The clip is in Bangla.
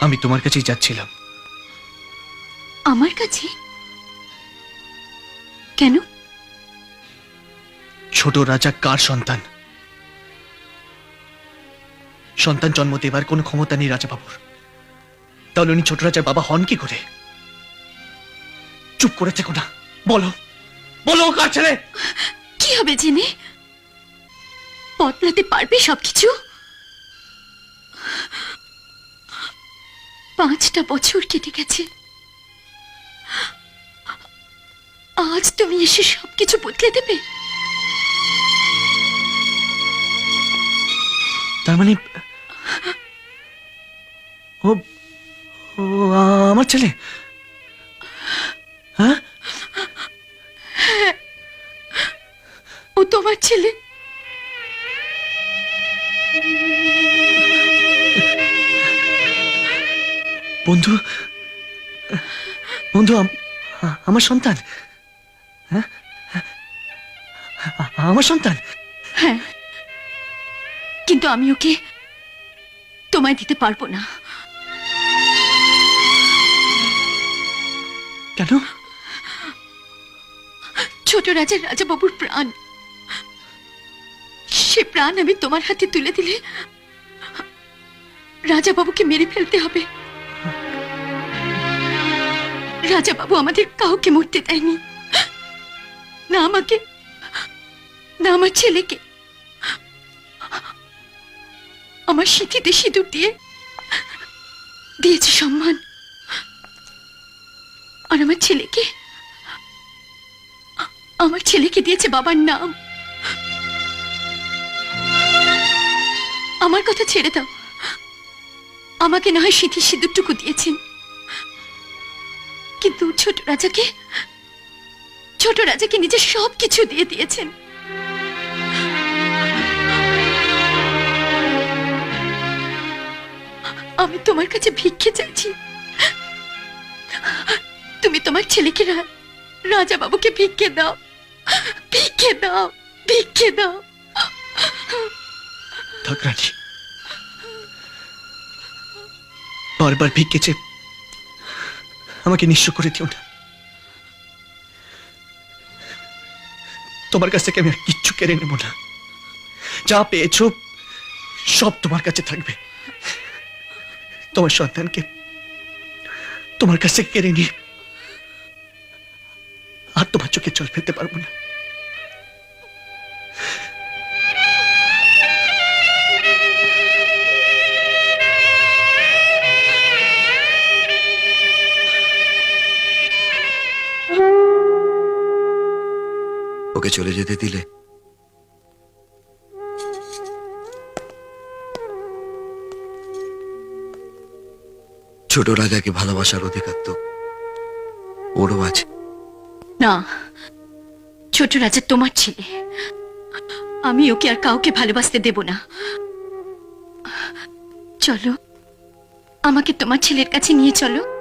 আমি তোমার কাছেই যাচ্ছিলাম। আমার কাছে? কেন? ছোট রাজা কার সন্তান? সন্তান জন্ম দেবার কোনো ক্ষমতা নেই রাজা বাবুর। তাহলে উনি ছোট রাজার বাবা হন কি করে? চুপ করে থেকো না। বলো। বলো কার ছেলে? কি হবে জেনে? বদলাতে পারবে সবকিছু? পাঁচটা বছর কেটে গেছে। আজ তুমি এসে সবকিছু বদলে দেবে। তার মানে ও ও আমার ছেলে? হ্যাঁ? ও তোমার ছেলে? বন্ধু বন্ধু আম- আমার সন্তান। হ্যাঁ? আমার সন্তান। হ্যাঁ। কিন্তু আমি ওকে তোমায় দিতে পারব না। কেন? ছোট রাজার রাজাবাবুর প্রাণ। সে প্রাণ আমি তোমার হাতে তুলে দিলে রাজাবাবুকে মেরে ফেলতে হবে। রাজাবাবু আমাদের কাউকে মরতে দেয়নি। না আমাকে, না আমার ছেলেকে। আমার সিঁথিতে সিঁদুর দিয়ে দিয়েছে সম্মান। আর আমার ছেলেকে আমার ছেলেকে দিয়েছে বাবার নাম। আমার কথা ছেড়ে দাও। আমাকে না হয় সিঁথি সিঁদুরটুকু দিয়েছেন। কিন্তু ছোট রাজাকে ছোট রাজাকে নিজের সব কিছু দিয়ে দিয়েছেন। আমি তোমার কাছে ভিক্ষে চাইছি। তুমি তোমার ছেলেকে রাজা বাবুকে ভিক্ষে দাও। ভিক্ষে দাও ভিক্ষে দাও। বারবার ভিক্ষেছে আমাকে নিঃস্ব করে দিও না। তোমার কাছ থেকে আমি আর কিচ্ছু কেড়ে নেব না। যা পেয়েছ, সব তোমার কাছে থাকবে। তোমার সন্তানকে তোমার কাছে কেড়ে নিয়ে আর তোমার চোখে জল ফেলতে পারব না। ওকে চলে যেতে দিলে? ছোট রাজাকে ভালোবাসার অধিকার তো ওরও আছে। না, ছোট রাজা তোমার ছেলে। আমি ওকে আর কাউকে ভালোবাসতে দেব না। চলো, আমাকে তোমার ছেলের কাছে নিয়ে চলো।